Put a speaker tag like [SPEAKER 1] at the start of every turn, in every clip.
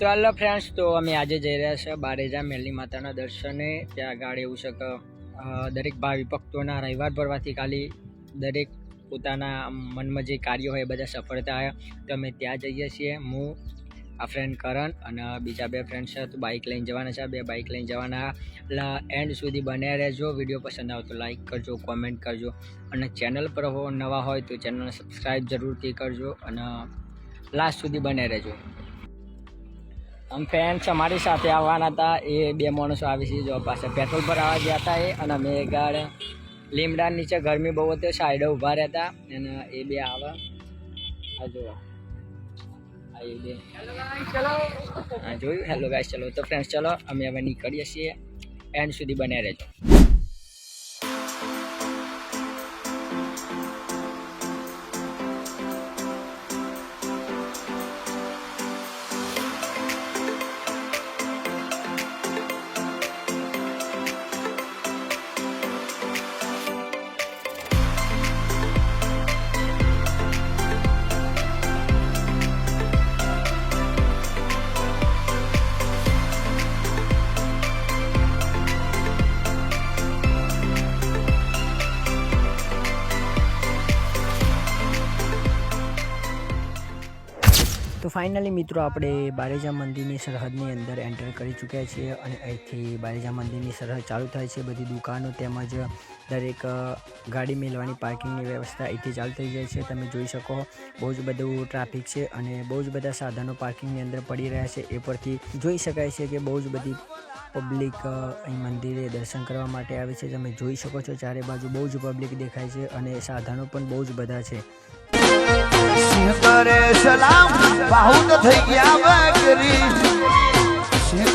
[SPEAKER 1] તો હાલો ફ્રેન્ડ્સ તો અમે આજે જઈ રહ્યા છે બારેજા મેલની માતાના દર્શને. ત્યાં આગળ એવું છે કે દરેક ભાવિ ભક્તોના રવિવાર ભરવાથી ખાલી દરેક પોતાના મનમાં જે કાર્યો હોય એ બધા સફળતા આવ્યા તો અમે ત્યાં જઈએ છીએ. હું, આ ફ્રેન્ડ કરણ અને બીજા બે ફ્રેન્ડ છે. તો બાઇક લઈને જવાના છે. બે બાઇક લઈને જવાના. એટલે એન્ડ સુધી બન્યા રહેજો. વીડિયો પસંદ આવે તો લાઈક કરજો કોમેન્ટ કરજો. અને ચેનલ પર હો, નવા હોય તો ચેનલને સબસ્ક્રાઈબ જરૂરથી કરજો. અને લાસ્ટ સુધી બન્યા રહેજો. આમ ફ્રેન્ડ્સ અમારી સાથે આવવાના હતા. એ બે માણસો આવી છે જો પાસે. પેટ્રોલ પર આવવા ગયા હતા એ અને અમે ગાડ લીમડા નીચે ગરમી બહુ હતી સાઈડે ઊભા રહેતા. અને એ બે આવે. આ જો આ એ બે. હા જોયું? હેલો ગાઈસ ચલો. તો ફ્રેન્ડ્સ ચલો. અમે હવે નીકળીએ છીએ. એન્ડ સુધી બન્યા રહેજો. ફાઇનલી મિત્રો આપણે બારેજા મંદિરની સરહદની અંદર એન્ટર કરી ચૂક્યા છીએ અને અહીંથી બારેજા મંદિરની સરહદ ચાલુ થાય છે. બધી દુકાનો તેમજ દરેક ગાડી મેળવાની પાર્કિંગની વ્યવસ્થા અહીંથી ચાલુ થઈ જાય છે. તમે જોઈ શકો બહુ જ બધું ટ્રાફિક છે અને બહુ જ બધા સાધનો પાર્કિંગની અંદર પડી રહ્યા છે. એ પરથી જોઈ શકાય છે કે બહુ જ બધી પબ્લિક અહીં મંદિરે દર્શન કરવા માટે આવે છે. તમે જોઈ શકો છો ચારે બાજુ બહુ જ પબ્લિક દેખાય છે અને સાધનો પણ બહુ જ બધા છે.
[SPEAKER 2] સિંહ સલામ, બાહુત થઈ ગયા બકરી. સિંહ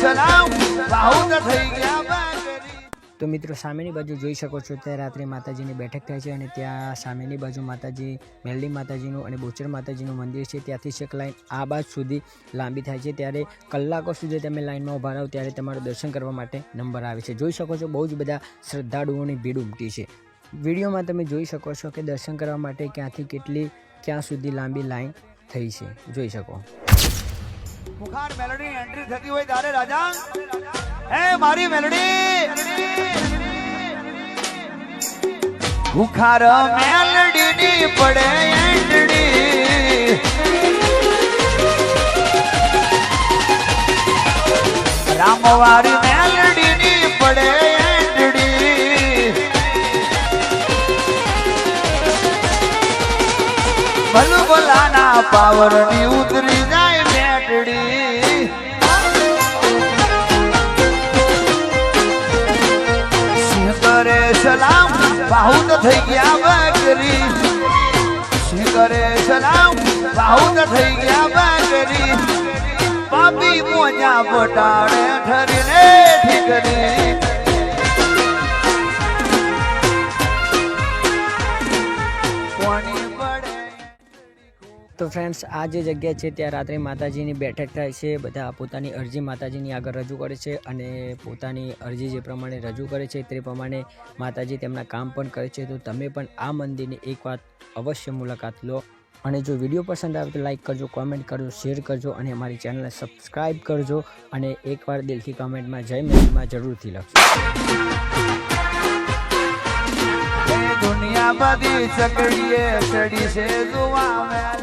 [SPEAKER 2] સલામ, બાહુત થઈ ગયા
[SPEAKER 1] તો મિત્રો, સામેની બાજુ જોઈ શકો છો, ત્યાં રાત્રે માતાજીની બેઠક થાય છે અને ત્યાં સામેની બાજુ માતાજી, મેલડી માતાજીનું અને બોચર માતાજીનું મંદિર છે. ત્યાંથી છેક લાઈન આ બાજુ સુધી લાંબી થાય છે. ત્યારે કલાકો સુધી તમે લાઈનમાં ઊભા રહો, ત્યારે તમારું દર્શન કરવા માટે નંબર આવે છે. જોઈ શકો છો, બહુ જ બધા શ્રદ્ધાળુઓની ભીડ ઉમટી છે. વિડીયોમાં તમે જોઈ શકો છો કે દર્શન કરવા માટે ક્યાંથી કેટલી, ક્યાં સુધી લાંબી લાઈન થઈ છે. જોઈ શકો.
[SPEAKER 2] મુખાર મેલોડી એન્ટ્રી થતી હોય ત્યારે રાજા, હે મારી મેલોડી! મુખાર મેલોડી ની પડે એન્ટ્રી રામવારી મેલોડી ની પડે ભલભલાના પાવરની ઉતરી જાય સિંહ કરે સલામ બાહુત થઈ ગયા બકરી. કરે સલામ બાહુત થઈ ગયા બકરી. પાપી મોજા બટાડે ઠરીને ઠીકરી.
[SPEAKER 1] તો ફ્રેન્ડ્સ આ જે જગ્યા છે, ત્યાં રાત્રે માતાજીની બેઠક થાય છે. બધા પોતાની અરજી માતાજીની આગળ રજૂ કરે છે અને પોતાની અરજી જે પ્રમાણે રજૂ કરે છે, તે પ્રમાણે માતાજી તેમના કામ પણ કરે છે. તો તમે પણ આ મંદિરની એક વાત અવશ્ય મુલાકાત લો. અને જો વીડિયો પસંદ આવે તો લાઈક કરજો કોમેન્ટ કરજો શેર કરજો અને અમારી ચેનલને સબસ્ક્રાઈબ કરજો. અને એકવાર દિલથી કોમેન્ટમાં જય મંદિરમાં જરૂરથી લખજો.
[SPEAKER 2] દુનિયા બધી ચકડીએ, ચડી છે જોવા મેલ